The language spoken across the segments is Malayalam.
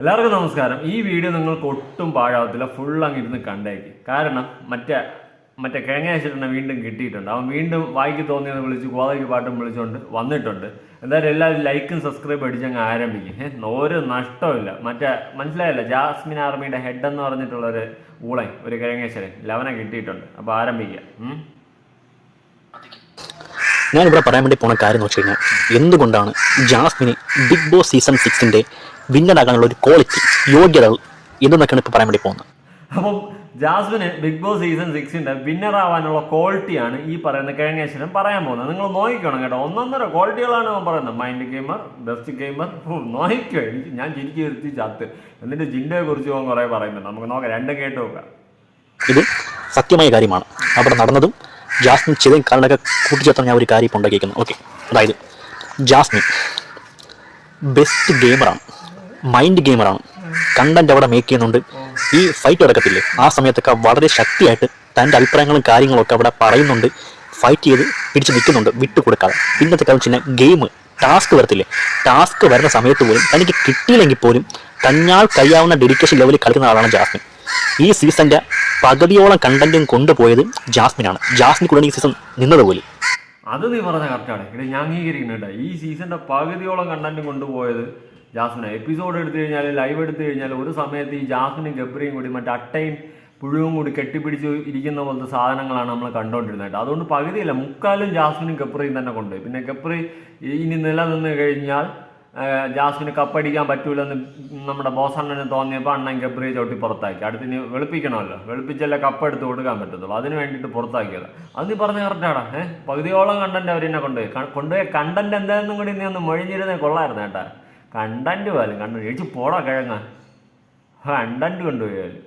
എല്ലാവർക്കും നമസ്കാരം. ഈ വീഡിയോ നിങ്ങൾക്ക് ഒട്ടും പാഴാവത്തില്ല. ഫുൾ അങ്ങ് ഇരുന്ന് കണ്ടേക്ക്. കാരണം മറ്റേ മറ്റേ കിഴങ്ങേശ്വരനെ വീണ്ടും കിട്ടിയിട്ടുണ്ട്. അവൻ വീണ്ടും വായിക്ക് തോന്നിയെന്ന് വിളിച്ച് ഗോതയ്ക്ക് പാട്ടും വിളിച്ചുകൊണ്ട് വന്നിട്ടുണ്ട്. എന്തായാലും എല്ലാവരും ലൈക്കും സബ്സ്ക്രൈബ് അടിച്ചങ്ങ് ആരംഭിക്കും. ഏഹ് ഒരു നഷ്ടമില്ല മറ്റേ മനസ്സിലായല്ലോ? ജാസ്മിൻ ആർമിയുടെ ഹെഡ് എന്ന് പറഞ്ഞിട്ടുള്ള ഒരു ഊളൻ ഒരു കിഴങ്ങേശ്വരൻ. ലവനെ കിട്ടിയിട്ടുണ്ട്. അപ്പോൾ ആരംഭിക്കുക. ഞാനിവിടെ പറയാൻ വേണ്ടി പോണ കാര്യം എന്ന് വെച്ച് കഴിഞ്ഞാൽ എന്തുകൊണ്ടാണ് ജാസ്മിന് ബിഗ് ബോസ് സീസൺ സിക്സിന്റെ വിന്നറാകാനുള്ള ഒരു ക്വാളിറ്റി യോഗ്യതകൾ എന്തെന്നൊക്കെയാണ് ഇപ്പോൾ പറയാൻ വേണ്ടി പോകുന്നത്? അപ്പം ജാസ്മിന് ബിഗ് ബോസ് സീസൺ സിക്സിന്റെ വിന്നർ ആവാനുള്ള ക്വാളിറ്റിയാണ് ഈ പറയുന്ന കിഴങ്ങേശ്വരൻ പറയാൻ പോകുന്നത്. നിങ്ങൾ നോക്കിക്കണം കേട്ടോ. ഒന്നൊന്നര ക്വാളിറ്റികളാണ് ഞാൻ പറയുന്നത്. മൈൻഡ് ഗെയിമർ ബെസ്റ്റ് ഗെയിമർ നോക്കിക്കോ. എനിക്ക് ഞാൻ ചിരിച്ചു വരുത്തി ചത്ത്. എന്നിട്ട് ജിൻഡയെ കുറിച്ച് അവൻ കുറേ പറയുന്നുണ്ട്. നമുക്ക് നോക്കാം. രണ്ടും കേട്ട് നോക്കാം. ഇത് സത്യമായ കാര്യമാണ്. അവിടെ നടന്നതും ജാസ്മിൻ ചിലയും കാലിനൊക്കെ കൂട്ടിച്ചേർത്താണ് ഞാൻ ഒരു കാര്യം ഇപ്പോൾ ഉണ്ടാക്കിയിരിക്കുന്നത് ഓക്കെ അതായത് ജാസ്മിൻ ബെസ്റ്റ് ഗെയിമറാണ് മൈൻഡ് ഗെയിമറാണ് കണ്ടന്റ് അവിടെ മേക്ക് ചെയ്യുന്നുണ്ട്. ഈ ഫൈറ്റ് നടക്കത്തില്ലേ? ആ സമയത്തൊക്കെ വളരെ ശക്തിയായിട്ട് തന്റെ അഭിപ്രായങ്ങളും കാര്യങ്ങളും ഒക്കെ അവിടെ പറയുന്നുണ്ട്. ഫൈറ്റ് ചെയ്ത് പിടിച്ച് നിൽക്കുന്നുണ്ട്. വിട്ടുകൊടുക്കാതെ ഇന്നത്തെ കാര്യം ചിന്ന ഗെയിം ടാസ്ക് വരത്തില്ലേ? ടാസ്ക് വരുന്ന സമയത്ത് പോലും തനിക്ക് കിട്ടിയില്ലെങ്കിൽ പോലും തന്നാൽ കഴിയാവുന്ന ഡെഡിക്കേഷൻ ലെവലിൽ കളിക്കുന്ന ആളാണ് ജാസ്മിൻ. ഈ സീസന്റെ പകുതിയോളം കണ്ടന്റും കൊണ്ടുപോയത് ജാസ്മിനാണ്. ജാസ്മിൻ കൂടെ ഈ സീസൺ നിന്നത് പോലും. അത് നീ പറഞ്ഞ കറക്റ്റാണ് ഇവിടെ ഞാൻ അംഗീകരിക്കുന്നുണ്ട് ഈ സീസണിന്റെ പകുതിയോളം കണ്ടന്റും കൊണ്ടുപോയത് ജാസ്മിനെ. എപ്പിസോഡ് എടുത്തു കഴിഞ്ഞാൽ ലൈവ് എടുത്തു കഴിഞ്ഞാൽ ഒരു സമയത്ത് ഈ ജാസ്മിനും ഗബ്രിയും കൂടി മറ്റേ അട്ടയും പുഴുവും കൂടി കെട്ടിപ്പിടിച്ച് ഇരിക്കുന്ന പോലത്തെ സാധനങ്ങളാണ് നമ്മൾ കണ്ടുകൊണ്ടിരുന്നത് അതുകൊണ്ട് പകുതിയല്ല മുക്കാലും ജാസ്മിനും ഗബ്രിയും തന്നെ കൊണ്ടുപോയി. പിന്നെ ഗബ്രി ഇനി നിലനിന്ന് കഴിഞ്ഞാൽ ജാസ്മിന് കപ്പടിക്കാൻ പറ്റൂലെന്ന് നമ്മുടെ ബോസണ്ണന് തോന്നിയപ്പോൾ അണ്ണൻ ഗബ്രിയെ ചവിട്ടി പുറത്താക്കി. അടുത്തിന് വെളുപ്പിക്കണമല്ലോ. വെളുപ്പിച്ചല്ലേ കപ്പ് എടുത്ത് കൊടുക്കാൻ പറ്റത്തുള്ളൂ. അതിന് വേണ്ടിയിട്ട് പുറത്താക്കിയത്. അത് നീ പറഞ്ഞ കറക്റ്റാടാ ഏഹ് പകുതിയോളം കണ്ടന്റ് അവരെന്നെ കൊണ്ടുപോയി. കൊണ്ടുപോയി കണ്ടന്റ് എന്താണെന്നും കൂടി നീ ഒന്ന് മൊഴിഞ്ഞിരുന്നേ കൊള്ളായിരുന്നു കേട്ടാ. കണ്ടന്റ് പോലും കണ്ടു. ചേച്ചി പോടാ കിഴങ്ങ. കണ്ടന്റ് കൊണ്ടുപോയാലും.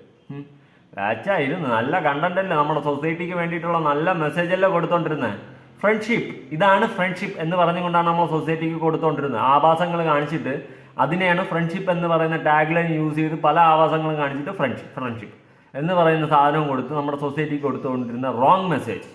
വാച്ചാ ഇരുന്ന് നല്ല കണ്ടന്റ് അല്ലേ നമ്മുടെ സൊസൈറ്റിക്ക് വേണ്ടിയിട്ടുള്ള നല്ല മെസ്സേജ് അല്ലേ കൊടുത്തോണ്ടിരുന്നത് ഫ്രണ്ട്ഷിപ്പ് ഇതാണ് ഫ്രണ്ട്ഷിപ്പ് എന്ന് പറഞ്ഞുകൊണ്ടാണ് നമ്മൾ സൊസൈറ്റിക്ക് കൊടുത്തുകൊണ്ടിരുന്നത് ആഭാസങ്ങൾ കാണിച്ചിട്ട് അതിനെയാണ് ഫ്രണ്ട്ഷിപ്പ് എന്ന് പറയുന്ന ടാഗ് ലൈൻ യൂസ് ചെയ്ത് പല ആവാസങ്ങളും കാണിച്ചിട്ട് ഫ്രണ്ട്ഷിപ്പ് ഫ്രണ്ട്ഷിപ്പ് എന്ന് പറയുന്ന സാധനം കൊടുത്ത് നമ്മുടെ സൊസൈറ്റിക്ക് കൊടുത്തുകൊണ്ടിരുന്ന റോങ് മെസ്സേജ്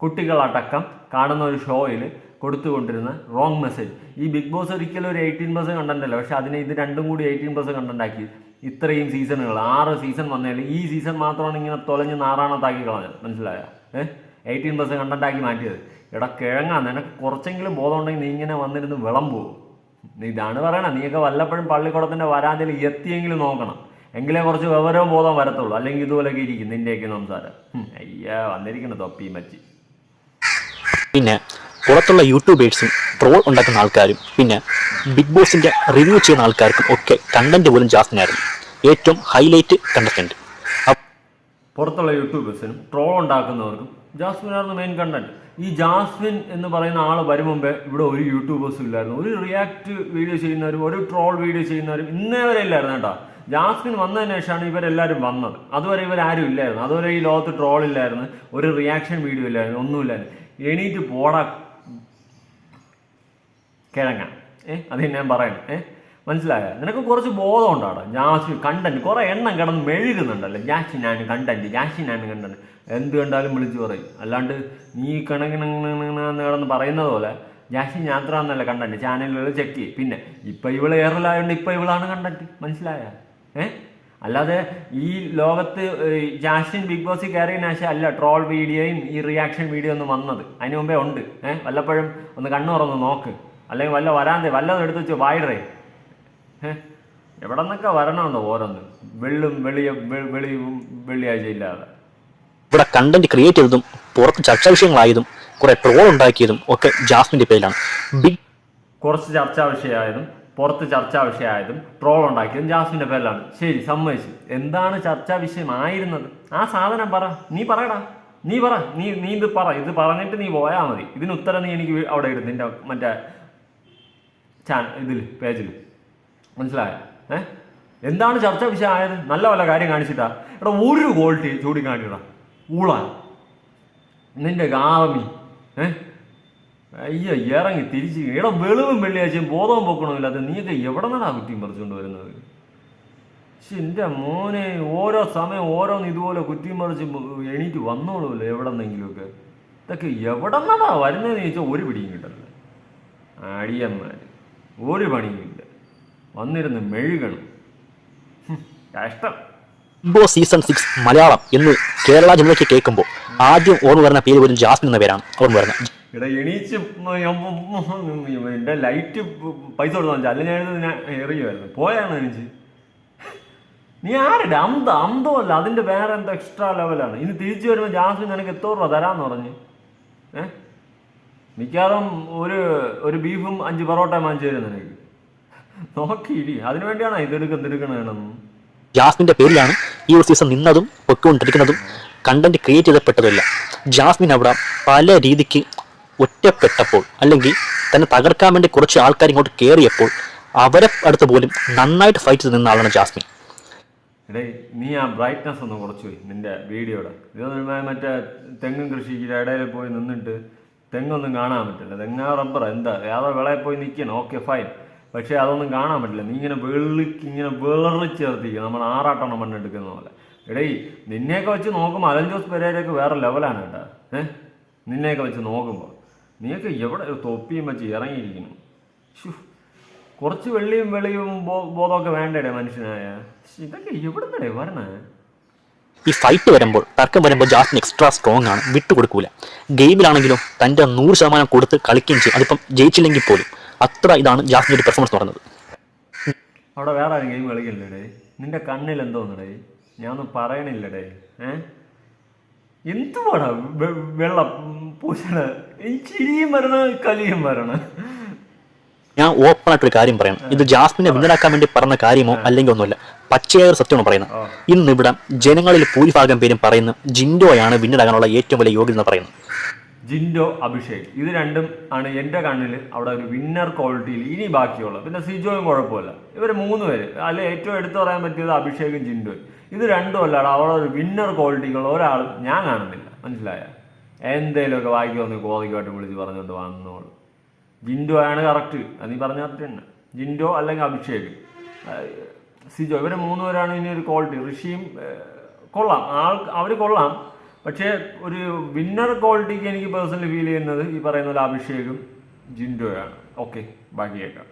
കുട്ടികളടക്കം കാണുന്ന ഒരു ഷോയിൽ കൊടുത്തുകൊണ്ടിരുന്ന റോങ് മെസ്സേജ് ഈ ബിഗ് ബോസ് ഒരിക്കലും ഒരു എയ്റ്റീൻ പ്ലസ് കണ്ടല്ലോ പക്ഷേ അതിനെ ഇത് രണ്ടും കൂടി എയ്റ്റീൻ പ്ലസ് കണ്ടന്റ് ഇത്രയും സീസണുകൾ ആറ് സീസൺ വന്നതിൽ ഈ സീസൺ മാത്രമാണ് ഇങ്ങനെ തൊലഞ്ഞ് നാറാണത്താക്കി കളഞ്ഞത്. മനസ്സിലായോ? ഏഹ്? എയ്റ്റീൻ പ്ലസ് കണ്ടന്റ് മാറ്റിയത്. എടാ കിഴങ്ങാ നിനക്ക് കുറച്ചെങ്കിലും ബോധം ഉണ്ടെങ്കിൽ നീ ഇങ്ങനെ വന്നിരുന്ന് നീ ഇതാണ് പറയണ നീയൊക്കെ വല്ലപ്പോഴും പള്ളിക്കുടത്തിന്റെ വരാതിൽ എത്തിയെങ്കിലും നോക്കണം. എങ്കിലേ കുറച്ച് വിവരവും ബോധം വരത്തുള്ളൂ. അല്ലെങ്കിൽ ഇതുപോലെയൊക്കെ ഇരിക്കും നിന്റെയൊക്കെ സംസാരം. അയ്യാ വന്നിരിക്കണം തൊപ്പി മച്ചി. പിന്നെ പുറത്തുള്ള യൂട്യൂബേഴ്സും ട്രോൾ ഉണ്ടാക്കുന്ന ആൾക്കാരും പിന്നെ ബിഗ് ബോസിന്റെ റിവ്യൂ ചെയ്യുന്ന ആൾക്കാർക്കും ഒക്കെ കണ്ടന്റ് പോലും ജാസ്തിനായിരുന്നു ഏറ്റവും ഹൈലൈറ്റ് കണ്ടന്റ് പുറത്തുള്ള യൂട്യൂബേഴ്സിനും ട്രോൾ ഉണ്ടാക്കുന്നവർക്കും ജാസ്മിനായിരുന്നു മെയിൻ കണ്ടന്റ് ഈ ജാസ്മിൻ എന്ന് പറയുന്ന ആൾ വരും മുമ്പേ ഇവിടെ ഒരു യൂട്യൂബേഴ്സും ഇല്ലായിരുന്നു. ഒരു റിയാക്ട് വീഡിയോ ചെയ്യുന്നവരും ഒരു ട്രോൾ വീഡിയോ ചെയ്യുന്നവരും ഇന്നേ വരെ ഇല്ലായിരുന്നു കേട്ടോ. ജാസ്മിൻ വന്നതിന് ശേഷമാണ് ഇവരെല്ലാവരും വന്നത്. അതുവരെ ഇവരാരും ഇല്ലായിരുന്നു. അതുവരെ ഈ ലോകത്ത് ട്രോൾ ഇല്ലായിരുന്നു. ഒരു റിയാക്ഷൻ വീഡിയോ ഇല്ലായിരുന്നു. ഒന്നുമില്ലായിരുന്നു. എണീറ്റ് പോടാ. കിഴങ്ങ. ഏഹ് അത് ഞാൻ പറയണം ഏ? മനസ്സിലായ? നിനക്ക് കുറച്ച് ബോധം ഉണ്ടാടാ ഞാൻ കണ്ടന്റ് കുറെ എണ്ണം കിടന്ന് മെഴുകുന്നുണ്ടല്ലോ. ഞാൻ കണ്ടന്റ് ജാഷിനാണ് കണ്ടന്റ് എന്ത് കണ്ടാലും വിളിച്ചു പറയും. അല്ലാണ്ട് നീ കണക്കിണെന്ന് കിടന്ന് പറയുന്നത് പോലെ ജാഷിൻ യാത്ര എന്നല്ല കണ്ടന്റ് ചാനലുകൾ ചെക്ക് ചെയ്യും പിന്നെ ഇപ്പൊ ഇവൾ ഏറലായോണ്ട് ഇപ്പൊ ഇവളാണ് കണ്ടന്റ് മനസ്സിലായ ഏ അല്ലാതെ ഈ ലോകത്ത് ജാസ്റ്റിൻ ബിഗ് ബോസ് കയറിയതിനു ശേഷം അല്ല ട്രോൾ വീഡിയോയും ഈ റിയാക്ഷൻ വീഡിയോ ഒന്നും വന്നത് അതിന് മുമ്പേ ഉണ്ട് ഏഹ് വല്ലപ്പോഴും ഒന്ന് കണ്ണു തുറന്ന് നോക്ക് അല്ലെങ്കിൽ വല്ല വരാന്തേ വല്ലതും എടുത്ത് വെച്ച് വായിടേ ഏഹ് എവിടെ നിന്നൊക്കെ വരണമെന്നോ ഓരോന്ന്. വെള്ളും വെളിയ വെളിയും വെള്ളിയാഴ്ച ഇല്ലാതെ ഇവിടെ കണ്ടന്റ് ക്രിയേറ്റ് ചെയ്തതും പുറത്ത് ചർച്ചാ വിഷയങ്ങളായതും കുറെ ട്രോൾ ഉണ്ടാക്കിയതും ഒക്കെ ജാസ്മിന്റെ പേരിലാണ്. ബിഗ് കുറച്ച് ചർച്ചാ വിഷയമായതും പുറത്ത് ചർച്ചാ വിഷയമായതും ട്രോൾ ഉണ്ടാക്കിയതും ജാസ്മിന്റെ പേരിലാണ്. ശരി സമ്മതിച്ചു. എന്താണ് ചർച്ചാ വിഷയമായിരുന്നത്? ആ സാധനം പറ. നീ പറയടാ. നീ പറ. നീ നീ ഇത് പറ. ഇത് പറഞ്ഞിട്ട് നീ പോയാൽ മതി. ഇതിന് ഉത്തരം നീ എനിക്ക് അവിടെ ഇടും. നിന്റെ മറ്റേ ചാനൽ ഇതിൽ പേജിൽ മനസ്സിലായോ? ഏ? എന്താണ് ചർച്ച വിഷയമായത് നല്ല വല്ല കാര്യം കാണിച്ചിട്ടാ? എടാ ഒരു ക്വാളിറ്റി ചൂടി ചൂണ്ടിക്കാണിക്കടാ ഊളാൻ. നിന്റെ ഗാമി. ഏ? അയ്യോ ഇറങ്ങി തിരിച്ച്. ഇവിടെ വെളിവും വെള്ളിയാഴ്ചയും ബോധവും പൊക്കണമില്ലാത്ത നീയൊക്കെ എവിടെ നിന്നാണ് കുറ്റിയും പറിച്ചുകൊണ്ട് വരുന്നത്? എന്റെ മോനെ ഓരോ സമയം ഓരോന്ന് ഇതുപോലെ കുറ്റിയും പറിച്ച് എണീറ്റ് വന്നോളൂല്ലോ എവിടെ നിന്നെങ്കിലുമൊക്കെ ഇതൊക്കെ എവിടെ നിന്നാണ് വരുന്നതെന്ന് ചോദിച്ചാൽ ഒരു പിടിയും കിട്ടല്ല അടിയന്മാർ ഒരു പണിയും വന്നിരുന്ന് മെഴുകൾ കഷ്ടം Big Boss season six Malayalam എന്ന് കേരള ജനതയ്ക്ക് കേൾക്കുമ്പോൾ ആദ്യം ഓർമ്മ വരുന്ന പേര് വരും ജാസ്മിൻ എന്ന പേരാണ്. ഓർമ്മ വരുന്നത്. ഇവിടെ എണീച്ച് എന്റെ ലൈറ്റ് പൈസ കൊടുത്തു അല്ല ഞാൻ ഞാൻ എറിയുമായിരുന്നു പോയാണ് എനിക്ക് നീ ആരുടെ? അന്ത അന്തമല്ല അതിന്റെ വേറെ എന്തോ എക്സ്ട്രാ ലെവലാണ് ഇനി തിരിച്ചു വരുമ്പോൾ ജാസ്മിൻ നിനക്ക് എത്ര രൂപ തരാമെന്ന് പറഞ്ഞ്. ഏഹ് മിക്കവാറും ഒരു ഒരു ബീഫും അഞ്ച് പൊറോട്ടയും വാങ്ങിച്ചു തരും നിനക്ക്. നോക്കിയിരി. ഇതെടുക്കണമെന്ന് ജാസ്മിന്റെ പേരിലാണ് ഈ ഒരു സീസൺ നിന്നതും പൊക്കൊണ്ടിരിക്കുന്നതും കണ്ടന്റ് ക്രിയേറ്റ് ചെയ്തപ്പെട്ടതല്ല. ജാസ്മിൻ അവിടെ പല രീതിക്ക് ഒറ്റപ്പെട്ടപ്പോൾ അല്ലെങ്കിൽ തന്നെ തകർക്കാൻ വേണ്ടി കുറച്ച് ആൾക്കാർ ഇങ്ങോട്ട് കയറിയപ്പോൾ അവരെ അടുത്ത് പോലും നന്നായിട്ട് ഫൈറ്റ് ചെയ്ത് നിന്ന ആളാണ് ജാസ്മിൻ. എടേ നീ ആ ബ്രൈറ്റ്നസ് ഒന്ന് കുറച്ച് പോയി നിന്റെ വീഡിയോയുടെ ഇതൊന്നും മറ്റേ തെങ്ങും കൃഷിക്ക് ഇടയിൽ പോയി നിന്നിട്ട് തെങ്ങൊന്നും കാണാൻ പറ്റില്ല. തെങ്ങാ റബ്ബർ എന്താ? ഏതോ വിളയിൽ പോയി നിൽക്കണം. ഓക്കെ ഫൈൻ പക്ഷേ അതൊന്നും കാണാൻ പറ്റില്ല. നീ ഇങ്ങനെ വെള്ളിക്ക് ഇങ്ങനെ വേളിച്ചേർത്തിക്കുക നമ്മൾ ആറാട്ടെണ്ണം മണ്ണെടുക്കുന്ന പോലെ. എടേ നിന്നെയൊക്കെ വെച്ച് നോക്കുമ്പോൾ അലൻ ജോസ് പെരേരൊക്കെ വേറെ ലെവലാണ് കേട്ടോ. ഏഹ് നിന്നെയൊക്കെ വെച്ച് നോക്കുമ്പോൾ നീയൊക്കെ എവിടെ തൊപ്പിയും വെച്ച് ഇറങ്ങിയിരിക്കുന്നു. ഷു കുറച്ച് വെള്ളിയും വെളിയും ബോധമൊക്കെ വേണ്ടേ മനുഷ്യനായ. ഇതൊക്കെ എവിടെ വരണേ ഈ ഫൈറ്റ് വരുമ്പോൾ തർക്കം വരുമ്പോൾ ജാസ്മിൻ എക്സ്ട്രാ സ്ട്രോങ് ആണ്. വിട്ടുകൊടുക്കൂല. ഗെയിമിലാണെങ്കിലും തന്റെ നൂറ് ശതമാനം കൊടുത്ത് കളിക്കുകയും ചെയ്യും. അതിപ്പം ജയിച്ചില്ലെങ്കിൽ പോലും. അത്ര ഇതാണ് ജാസ്മിന്റെ പെർഫോമൻസ് പറയുന്നത്. അവിടെ വേറെ ആരും ഗെയിം കളിക്കില്ലടേ നിന്റെ കണ്ണിൽ എന്തോന്നടേ ഞാൻ ഒന്നും പറയണില്ലടേ ഏ? എന്തുവാടാ വെള്ളം പൂശണ ചിരിയും വരണ കലിയും വരണ. ഞാൻ ഓപ്പൺ ആയിട്ടൊരു കാര്യം പറയാം ഇത് ജാസ്മിനെ വിന്നലാക്കാൻ വേണ്ടി പറഞ്ഞ കാര്യമോ അല്ലെങ്കിൽ ഒന്നുമല്ല. പച്ചയായ ഒരു സത്യമാണ് പറയുന്നത്. ഇന്നിവിടെ ജനങ്ങളിൽ ഭൂരിഭാഗം പേരും പറയുന്നു ജിൻഡോയാണ് വിന്നലാകാനുള്ള ഏറ്റവും വലിയ യോഗ്യത എന്ന് പറയുന്നത്. ജിൻഡോ അഭിഷേക്. ഇത് രണ്ടും ആണ് എന്റെ കണ്ണിൽ അവിടെ ഒരു വിന്നർ ക്വാളിറ്റിയിൽ ഇനി ബാക്കിയുള്ളത് പിന്നെ സിജോയും കുഴപ്പമില്ല. ഇവർ മൂന്ന് പേര്. അല്ലെ ഏറ്റവും എടുത്തു പറയാൻ പറ്റിയത് അഭിഷേകും ജിൻഡോയും. ഇത് രണ്ടും അല്ലാതെ അവിടെ ഒരു വിന്നർ ക്വാളിറ്റിക്കുള്ള ഒരാൾ ഞാൻ കാണുന്നില്ല. മനസ്സിലായ? എന്തേലുമൊക്കെ വായിക്ക് വന്ന് കോതിക്കുമായിട്ട് വിളിച്ച് പറഞ്ഞുകൊണ്ട് വന്നോളൂ. ജിൻഡോ ആണ് കറക്റ്റ് അത് നീ പറഞ്ഞ തന്നെ. ജിൻഡോ അല്ലെങ്കിൽ അഭിഷേക്. സിജോ. ഇവർ മൂന്ന് പേരാണ് ഇനി ഒരു ക്വാളിറ്റി ഋഷിയും കൊള്ളാം. ആൾ അവർ കൊള്ളാം. പക്ഷേ ഒരു വിന്നർ ക്വാളിറ്റിക്ക് എനിക്ക് പേഴ്സണലി ഫീൽ ചെയ്യുന്നത് ഈ പറയുന്ന പോലെ അഭിഷേകും ജിൻഡോയാണ്. ഓക്കെ ബാക്കിയേക്കാം.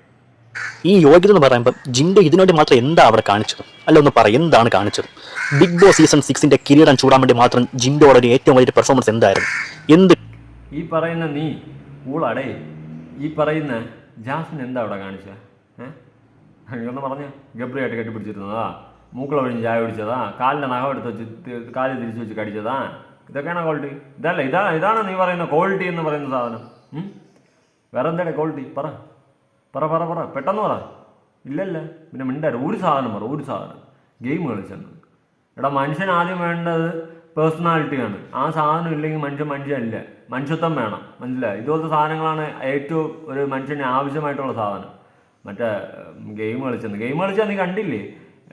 ഈ യോഗ്യത എന്ന് പറയുമ്പോൾ ജിൻഡോ ഇതിനോട് മാത്രം എന്താ അവിടെ കാണിച്ചത്? അല്ല ഒന്ന് പറ എന്താണ് കാണിച്ചത്? ബിഗ് ബോസ് സീസൺ സിക്സിന്റെ കിരീടം ചൂടാൻ വേണ്ടി മാത്രം ജിൻഡോയുടെ ഒരു ഏറ്റവും വലിയ പെർഫോമൻസ് എന്തായിരുന്നു? എന്ത് ഈ പറയുന്ന നീ ഊളടേ ഈ പറയുന്ന ജാസ്മിൻ എന്താ അവിടെ കാണിച്ചത് ഏഹ് പറഞ്ഞ ഗബ്രിയായിട്ട് കെട്ടിപ്പിടിച്ചിരുന്നതാ. മൂക്കള ഒഴിഞ്ഞ് ചായ കുടിച്ചതാ കാലിന്റെ നഖം എടുത്ത് വെച്ച് കാലിൽ കാൽ തിരിച്ചു വെച്ച് കടിച്ചതാ. ഇതൊക്കെയാണ് ക്വാളിറ്റി ഇതല്ല ഇതാ ഇതാണ് നീ പറയുന്ന ക്വാളിറ്റി എന്ന് പറയുന്ന സാധനം? വേറെ എന്താണ് ക്വാളിറ്റി പറ. പറ പറ പറ. പെട്ടെന്ന് പറ. ഇല്ലല്ല. പിന്നെ മിണ്ടാര് ഒരു സാധനം പറ ഒരു സാധനം. ഗെയിം കളിച്ചെന്ന്. എടാ മനുഷ്യൻ ആദ്യം വേണ്ടത് പേഴ്സണാലിറ്റിയാണ് ആ സാധനം ഇല്ലെങ്കിൽ മനുഷ്യൻ മനുഷ്യനല്ല. മനുഷ്യത്വം വേണം. മനസ്സിലായി? ഇതുപോലത്തെ സാധനങ്ങളാണ് ഏറ്റവും ഒരു മനുഷ്യന് ആവശ്യമായിട്ടുള്ള സാധനം. മറ്റേ ഗെയിം കളിച്ചെന്ന്. ഗെയിം കളിച്ചാൽ നീ കണ്ടില്ലേ?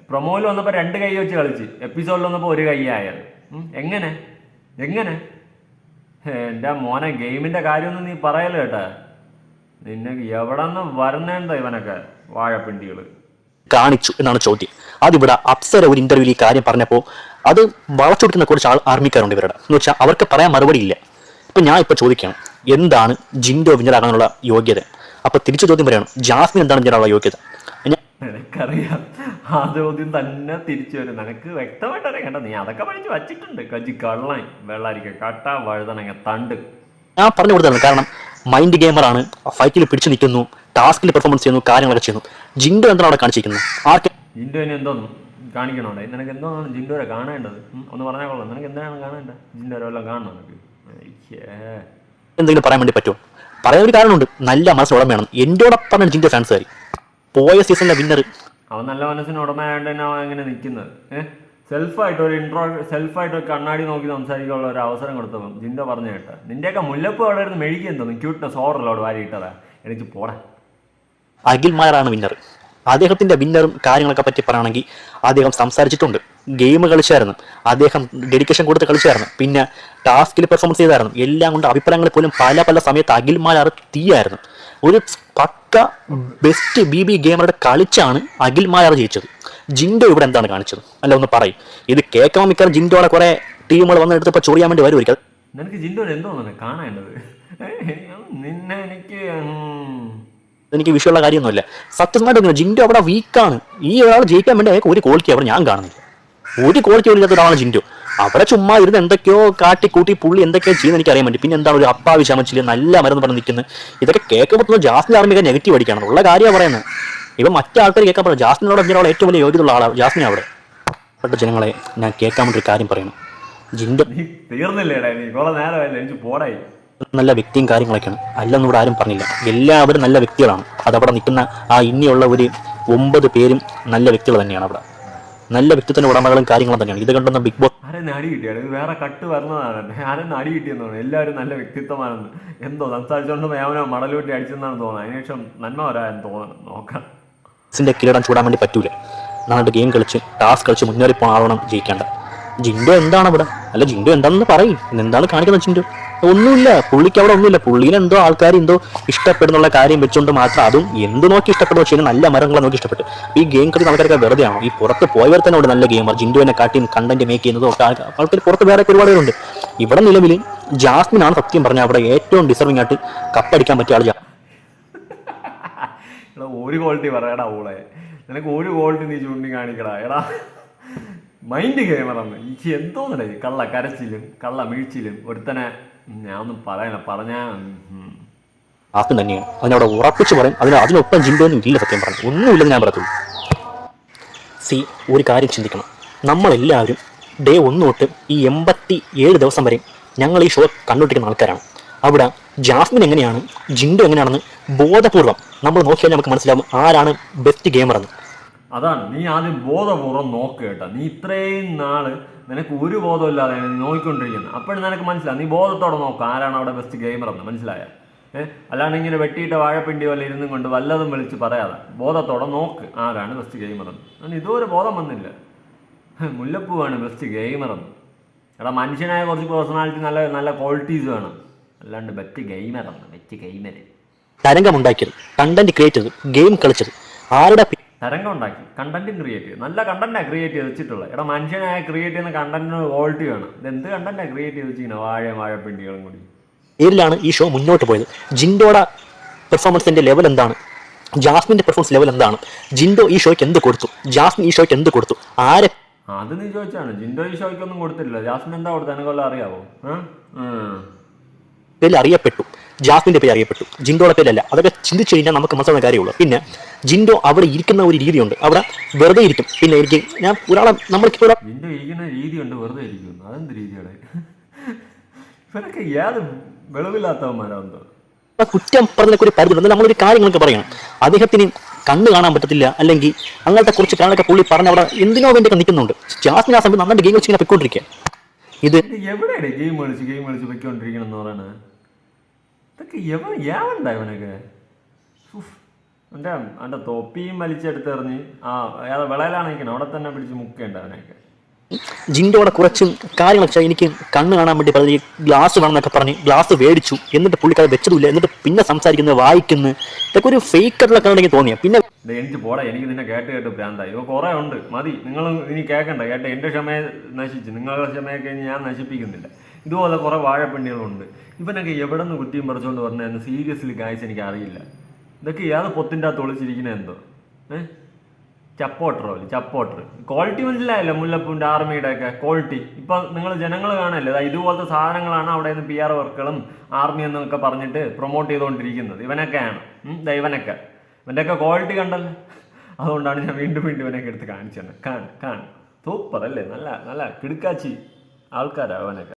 പ്രൊമോയിൽ വന്നപ്പോൾ രണ്ട് കൈ വെച്ച് കളിച്ച്. എപ്പിസോഡിൽ വന്നപ്പോൾ ഒരു കൈ ആയത്. എങ്ങനെ? എങ്ങനെ? എന്റെ മോനെ ഗെയിമിന്റെ കാര്യമൊന്നും നീ പറയല്ലോ കേട്ടാ നിന്നെ എവിടെ നിന്ന് വരുന്നേണ്ട ഇവനൊക്കെ വാഴപ്പിണ്ടികൾ കാണിച്ചു എന്നാണ് ചോദ്യം. അതിവിടെ അപ്സര ഒരു ഇന്റർവ്യൂവിൽ ഈ കാര്യം പറഞ്ഞപ്പോൾ അത് വളച്ചൊടുക്കുന്ന കുറച്ച് ആൾ ആർമിക്കാരുണ്ട് ഇവരുടെ. എന്ന് വെച്ചാൽ അവർക്ക് പറയാൻ മറുപടി ഇല്ല. ഇപ്പൊ ഞാൻ ഇപ്പോൾ ചോദിക്കണം എന്താണ് ജിൻഡോ വിന്നറാകാനുള്ള യോഗ്യത? അപ്പോൾ തിരിച്ചു ചോദ്യം പറയണം ജാസ്മിൻ എന്താണ് വിന്നറാനുള്ള യോഗ്യത? നിനക്കറിയാം. ആ ചോദ്യം തന്നെ തിരിച്ചു വരും. നിനക്ക് വ്യക്തമായിട്ട് അറിയാം നീ അതൊക്കെ പഠിച്ച് വച്ചിട്ടുണ്ട്. കജി കള്ളൻ വെള്ളാരിക്ക കട്ട വഴുതണങ്ങ തണ്ട്. ഞാൻ പറഞ്ഞു കൊടുത്തതാണ് കാരണം മൈൻഡ് ഗെയിമർ ആണ്. ഫൈറ്റിൽ പിടിച്ചു നിൽക്കുന്നു. ടാസ്കിൽ പെർഫോമൻസ് ചെയ്യുന്നു കാര്യങ്ങളൊക്കെ ചെയ്യുന്നു. ജിൻഡോ എന്താണ് അവിടെ കാണിച്ചിരിക്കുന്നത്? ആർക്ക്? ജിൻഡോ ഇനി എന്തോന്നും? കാണിക്കണോടെ നിനക്ക് എന്തോന്നാണ് ജിൻഡോരെ കാണേണ്ടത്? ഒന്ന് പറഞ്ഞാൽ കൊള്ളാം. നിനക്ക് എന്താണ് കാണേണ്ടത്? ജിൻഡോരെ വല്ലതും കാണണം നിനക്ക്? എന്തെങ്കിലും പറയാൻ വേണ്ടി പറ്റുമോ? പറയാൻ ഒരു കാരണമുണ്ട്. നല്ല മനസ്സിനുടമ വേണം എന്നോടൊപ്പം ജിൻഡോ ഫാൻസുകാർ പോയ സീസണിലെ വിന്നർ അവൻ നല്ല മനസ്സിന് ഉടമയായതുകൊണ്ട് തന്നെ അവൻ അങ്ങനെ നിൽക്കുന്നത് ഏഹ് സെൽഫായിട്ട് ഒരു ഇൻട്രോ സെൽഫായിട്ട് ഒരു കണ്ണാടി നോക്കി സംസാരിക്കാനുള്ള ഒരു അവസരം കൊടുത്തപ്പം ജിന്ത പറഞ്ഞു കേട്ട നിന്റെയൊക്കെ മുല്ലപ്പ് അവിടെ ഇരുന്ന് മെഴുകി എന്തോന്നു ക്യൂട്ട്നെസ് ഓർഡറിലോട് വാരി ഇട്ടതാ എനിക്ക് പോടാ. അഖിൽ മാരാണ് വിന്നർ അദ്ദേഹത്തിന്റെ വിന്നറും കാര്യങ്ങളൊക്കെ പറ്റി പറയുകയാണെങ്കിൽ അദ്ദേഹം സംസാരിച്ചിട്ടുണ്ട്. ഗെയിം കളിച്ചായിരുന്നു. അദ്ദേഹം ഡെഡിക്കേഷൻ കൊടുത്ത് കളിച്ചായിരുന്നു. പിന്നെ ടാസ്കിൽ പെർഫോമൻസ് ചെയ്തായിരുന്നു. എല്ലാം കൊണ്ട് അഭിപ്രായങ്ങൾ പോലും പല പല സമയത്ത് അഖിൽ മാലാർ തീയായിരുന്നു. ഒരു പക്ക ബെസ്റ്റ് ബി ബി ഗെയിമറുടെ കളിച്ചാണ് അഖിൽ മാലാർ ജയിച്ചത്. ജിൻഡോ ഇവിടെ എന്താണ് കാണിച്ചത്? അല്ല ഒന്ന് പറയും. ഇത് കേൾക്കാൻ മിക്കവാറും ജിൻഡോടെ കുറെ ടീമുകൾ വന്നെടുത്തപ്പോൾ ചൊറിയാൻ വേണ്ടി വരുമായിരിക്കും നിനക്ക് ജിൻഡോ എന്തോ കാണേണ്ടത്? നിന്നെ എനിക്ക് എനിക്ക് വിഷയമുള്ള കാര്യമൊന്നുമില്ല. സത്യസന്ധമായിട്ട് ജിൻഡോ അവിടെ വീക്കാണ് ഈ ഒരാൾ ജയിക്കാൻ വേണ്ടി അയാൾക്ക് ഒരു ക്വാളിറ്റി അവിടെ ഞാൻ കാണുന്നില്ല. ഒരു ക്വാളിറ്റി ഇല്ലാത്ത ഒരാളാണ് ജിൻഡോ. അവിടെ ചുമ്മാ ഇരുന്ന് എന്തൊക്കെയോ കാട്ടി കൂട്ടി പുള്ളി എന്തൊക്കെയോ ചെയ്യുന്ന എനിക്ക് അറിയാൻ പറ്റും. പിന്നെ എന്താണ് ഒരു അപ്പാവി ശമച്ചില്ല നല്ല മരുന്ന് പറഞ്ഞ് നിൽക്കുന്നത്. ഇതൊക്കെ കേൾക്കുമ്പോൾ ജാസ്മിൻ ആർമിക നെഗറ്റീവ് അടിക്കണം. ഉള്ള കാര്യമാണ് പറയുന്നത്. ഇപ്പം മറ്റേ ആൾക്കാർ കേൾക്കാൻ പറഞ്ഞു ജാസ്മിനോട് ഒരാൾ ഏറ്റവും വലിയ യോഗ്യതയുള്ള ആളാണ് ജാസ്മിൻ അവിടെ. പെട്ട ജനങ്ങളെ ഞാൻ കേൾക്കാൻ വേണ്ടി ഒരു കാര്യം പറയണം ജിൻഡോ തീർന്നില്ലേടാ നീ കുറെ നേരമല്ലേ എനിക്ക് പോടായി. നല്ല വ്യക്തിയും കാര്യങ്ങളൊക്കെയാണ്. അല്ലെന്ന് ഇവിടെ ആരും പറഞ്ഞില്ല. എല്ലാവരും നല്ല വ്യക്തികളാണ്. അതവിടെ നിൽക്കുന്ന ആ ഇനിയുള്ള ഒരു ഒമ്പത് പേരും നല്ല വ്യക്തികൾ തന്നെയാണ് അവിടെ. നല്ല വ്യക്തിത്വത്തിന്റെ ഉടമകളും കാര്യങ്ങളും തന്നെയാണ്. ഇത് കണ്ടെന്ന ബിഗ് ബോസ് ആരെന്ന് അടി കിട്ടിയാണ് ഇത് വേറെ കട്ട് വരുന്നതാണ് ആരെന്ന് അടി കിട്ടിയെന്നാണ് എല്ലാവരും നല്ല വ്യക്തിത്വമാണെന്ന്. എന്തോ സംസാരിച്ചുകൊണ്ട് മേവനോ മടലൂട്ടി അടിച്ചെന്നാണ് തോന്നുന്നത്. അതിനുശേഷം നന്മ വരാൻ തോന്നുന്നു. നോക്കാം. കിരീടം ചൂടാൻ വേണ്ടി പറ്റൂല. നന്നായിട്ട് ഗെയിം കളിച്ച് ടാസ്ക് കളിച്ച് മുന്നേറി പോകണം ജയിക്കേണ്ട. ജിൻഡോ എന്താണ് ഇവിടെ അല്ല ജിൻഡോ എന്താണെന്ന് പറയും. എന്താണ് കാണിക്കുന്നത് ജിൻഡോ ഒന്നുമില്ല. പുള്ളിക്ക് അവിടെ ഒന്നുമില്ല. പുള്ളിനെ ആൾക്കാർ എന്തോ ഇഷ്ടപ്പെടുന്നുള്ള കാര്യം വെച്ചുകൊണ്ട് മാത്രം അതും എന്ത് നോക്കി ഇഷ്ടപ്പെടുക പക്ഷേ നല്ല മരങ്ങളെ നോക്കി ഇഷ്ടപ്പെട്ടു. ഈ ഗെയിം കളി ആൾക്കാരൊക്കെ വെറുതെ ആണോ ഈ പുറത്ത് പോയവർ തന്നെ ഉണ്ട് നല്ല ഗെയിമർ ജിൻഡോനെ കാട്ടിയും കണ്ടന്റ് മേക്ക് ചെയ്യുന്നതും ആൾക്കാർ പുറത്ത് വേറെ ഒരുപാട് പേരുണ്ട്. ഇവിടെ നിലവിൽ ജാസ്മിൻ ആണ് സത്യം പറഞ്ഞാൽ അവിടെ ഏറ്റവും ഡിസർവിംഗ് ആയിട്ട് കപ്പടിക്കാൻ പറ്റിയ ആൾ ഒരു ക്വാളിറ്റി പറയടാ ഓളെ നിനക്ക് ഒരു ക്വാളിറ്റി നീ ചൂണ്ടി കാണിക്കടാ. എടാ മൈൻഡ് ഗെയിമറന്ന് ഈ എന്തോന്നടേ കള്ള കരച്ചിലും കള്ള വീഴ്ചയിലും ഒരുത്തനെ ഞാൻ ഒന്നും പറഞ്ഞാ ആർക്കും തന്നെയാണ് അതിനവിടെ ഉറപ്പിച്ച് പറയും. അതിന് അതിനൊപ്പം ജിൻഡോന്നും ഇല്ല സത്യം പറഞ്ഞു. ഒന്നുമില്ലെന്ന് ഞാൻ പറയത്തുള്ളൂ. സി ഒരു കാര്യം ചിന്തിക്കണം. നമ്മളെല്ലാവരും ഡേ ഒന്ന് തൊട്ട് ഈ എൺപത്തി ഏഴ് ദിവസം വരെ ഞങ്ങൾ ഈ ഷോ കണ്ടുപിടിക്കുന്ന ആൾക്കാരാണ്. അവിടെ ജാസ്മിൻ എങ്ങനെയാണ് ജിൻഡു എങ്ങനെയാണെന്ന് ബോധപൂർവം നമ്മൾ നോക്കിയാൽ നമുക്ക് മനസ്സിലാവും ആരാണ് ബെസ്റ്റ് ഗെയിമർ എന്ന്. അതാണ് നീ ആദ്യം ബോധപൂർവം നോക്ക് കേട്ടോ. നീ ഇത്രയും നാൾ നിനക്ക് ഒരു ബോധമില്ലാതെയാണ് നീ നോക്കിക്കൊണ്ടിരിക്കുന്നത് അപ്പോഴും നിനക്ക് മനസ്സിലാവും നീ ബോധത്തോടെ നോക്കുക ആരാണ് അവിടെ ബെസ്റ്റ് ഗെയിമർ എന്ന്. മനസ്സിലായ? ഏഹ് അല്ലാണ്ട് ഇങ്ങനെ വെട്ടിയിട്ട് വാഴപ്പിണ്ടി പോലെ ഇരുന്നും കൊണ്ട് വല്ലതും വിളിച്ച് പറയാതെ. ബോധത്തോടെ നോക്ക് ആരാണ് ബെസ്റ്റ് ഗെയിമർ എന്ന്. അതിന് ഇതുവരെ ബോധം വന്നില്ല. മുല്ലപ്പൂവാണ് ബെസ്റ്റ് ഗെയിമർ എന്ന്. എടാ മനുഷ്യനായ കുറച്ച് പേഴ്സണാലിറ്റി നല്ല നല്ല ക്വാളിറ്റീസ് വേണം. അല്ലാണ്ട് ബെസ്റ്റ് ഗെയിമർ എന്ന്. ബെസ്റ്റ് ഗെയിമർ തരംഗമുണ്ടാക്കിയത് കണ്ടന്റ് ക്രിയേറ്റ് ചെയ്തത് ഗെയിം കളിച്ചത് ആരുടെ തരംഗം ഉണ്ടാക്കി. കണ്ടന്റും ക്രിയേറ്റ് ചെയ്തു. നല്ല കണ്ടന്റാണ് ക്രിയേറ്റ് ചെയ്ത് വെച്ചിട്ടുള്ളത്. എടാ മനുഷ്യനായ ക്രിയേറ്റ് ചെയ്യുന്ന കണ്ടന്റിന് ക്വാളിറ്റി വേണം. ഇത് എന്ത് കണ്ടന്റാണ് ക്രിയേറ്റ് ചെയ്ത് വെച്ചിരിക്കുന്നത് വാഴയും വാഴപ്പിണ്ടികളും കൂടി. പേരിലാണ് ഈ ഷോ മുന്നോട്ട് പോയത്. ജിൻഡോയുടെ പെർഫോമൻസിന്റെ ലെവൽ എന്താണ്? ജാസ്മിന്റെ പെർഫോമൻസ് ലെവൽ എന്താണ്? ജിൻഡോ ഈ ഷോയ്ക്ക് എന്ത് കൊടുത്തു? ജാസ്മിൻ ഈ ഷോയ്ക്ക് എന്ത് കൊടുത്തു? ആരെ അത് നീ ചോദിച്ചാണ് ജിൻഡോ ഈ ഷോയ്ക്കൊന്നും കൊടുത്തില്ല ജാസ്മിൻ എന്താ കൊടുത്തത് എനക്കൊല്ലം അറിയാവോ. പേരിൽ അറിയപ്പെട്ടു ജാസ്മിന്റെ പേര് അറിയപ്പെട്ടു ജിൻഡോയുടെ പേരല്ല. അതൊക്കെ ചിന്തിച്ചു കഴിഞ്ഞാൽ നമുക്ക് മനസ്സിലാവുന്ന കാര്യമുള്ളൂ. പിന്നെ ജിൻഡോ അവിടെ ഇരിക്കുന്ന ഒരു രീതിയുണ്ട്. അവിടെ വെറുതെ ഇരിക്കും. പിന്നെ എനിക്ക് ഞാൻ ഒരാളെ നമ്മൾക്ക് ജിൻഡോ ഇരിക്കുന്ന രീതിയുണ്ട്. വെറുതെ ഇരിക്കുന്നു അതെന്ത് രീതിയാണ്? ഇവരൊക്കെ ഏത് വെളിവില്ലാത്തവന്മാരാ എന്തോ ഒരാളെ കുറ്റം പറഞ്ഞതിനൊക്കെ ഒരു പരിധി ഉണ്ട് നമ്മളൊരു കാര്യങ്ങളൊക്കെ പറയണം. അദ്ദേഹത്തിന് കണ്ണു കാണാൻ പറ്റത്തില്ല. അല്ലെങ്കിൽ അങ്ങനത്തെ കുറച്ച് കാര്യങ്ങളൊക്കെ പുള്ളി പറഞ്ഞ അവിടെ എന്തിനോ വേണ്ടിയൊക്കെ നിൽക്കുന്നുണ്ട്. ജാസ്മിൻ ആ സമയത്ത് നന്നായിട്ട് ഗെയിം വെച്ച് ഇങ്ങനെ പൊയ്ക്കൊണ്ടിരിക്കുക ഇത് എവിടെയാണ് ഗെയിം കളിച്ച് ഗെയിം കളിച്ച് പൊയ്ക്കൊണ്ടിരിക്കണം എന്ന് പറയണത്? ഇതൊക്കെ എവ ഏവണ്ട ഇവനൊക്കെ. എന്റെ എന്റെ തൊപ്പിയും വലിച്ചെടുത്തെറിഞ്ഞ് ആ അയാളെ വിളയിലാണെങ്കിൽ അവിടെ തന്നെ പിടിച്ച് മുക്കേണ്ട അവനൊക്കെ ജിൻഡോടെ കുറച്ച് കാര്യങ്ങൾ വെച്ചാൽ എനിക്ക് കണ്ണ് കാണാൻ വേണ്ടി പറഞ്ഞ് ഗ്ലാസ് വേണമെന്നൊക്കെ പറഞ്ഞ് ഗ്ലാസ് മേടിച്ചു. എന്നിട്ട് പുള്ളിക്കാരെ വെച്ചതുമില്ല. എന്നിട്ട് പിന്നെ സംസാരിക്കുന്നത് വായിക്കുന്നു. ഇതൊക്കെ ഒരു ഫേക്ക് ആയിട്ടുള്ള കണ്ടെങ്കിൽ തോന്നിയ. പിന്നെ എനിക്ക് പോടാ എനിക്ക് നിന്നെ കേട്ട് കേട്ട് ഭ്രാന്തായി ഇവ കുറേ ഉണ്ട്. മതി. നിങ്ങൾ ഇനി കേൾക്കണ്ട കേട്ടെ എന്റെ ക്ഷമയെ നശിച്ചു. നിങ്ങളുടെ ക്ഷമയൊക്കെ ഞാൻ നശിപ്പിക്കുന്നില്ല. ഇതുപോലെ കുറേ വാഴപ്പിണ്ടികളുണ്ട് ഇവനൊക്കെ എവിടെ നിന്ന് കുറ്റിയും പറിച്ചുകൊണ്ട് പറഞ്ഞതെന്ന് സീരിയസ്ലി ഗായ്സ് എനിക്ക് അറിയില്ല ഇതൊക്കെ ഏത് പൊത്തിന്റെ അകത്ത് ഒളിച്ചിരിക്കുന്ന എന്തോ? ഏഹ് ചപ്പോട്ടറോ ചപ്പോട്ടർ ക്വാളിറ്റി മനസ്സിലായല്ലോ മുല്ലപ്പൂന്റെ ആർമിയുടെ ഒക്കെ? ക്വാളിറ്റി ഇപ്പം നിങ്ങൾ ജനങ്ങൾ കാണല്ലേ ഇതുപോലത്തെ സാധനങ്ങളാണ് അവിടെ നിന്ന് പി ആർ വർക്കുകളും ആർമി എന്നൊക്കെ പറഞ്ഞിട്ട് പ്രൊമോട്ട് ചെയ്തുകൊണ്ടിരിക്കുന്നത്. ഇവനൊക്കെയാണ്. ഇവനൊക്കെ. ഇവന്റെയൊക്കെ ക്വാളിറ്റി കണ്ടല്ലോ. അതുകൊണ്ടാണ് ഞാൻ വീണ്ടും വീണ്ടും ഇവനൊക്കെ എടുത്ത് കാണിച്ചത്. കാണ് കാണ്. സൂപ്പർ നല്ല നല്ല കിടുക്കാച്ചി ആൾക്കാരാണ് അവനൊക്കെ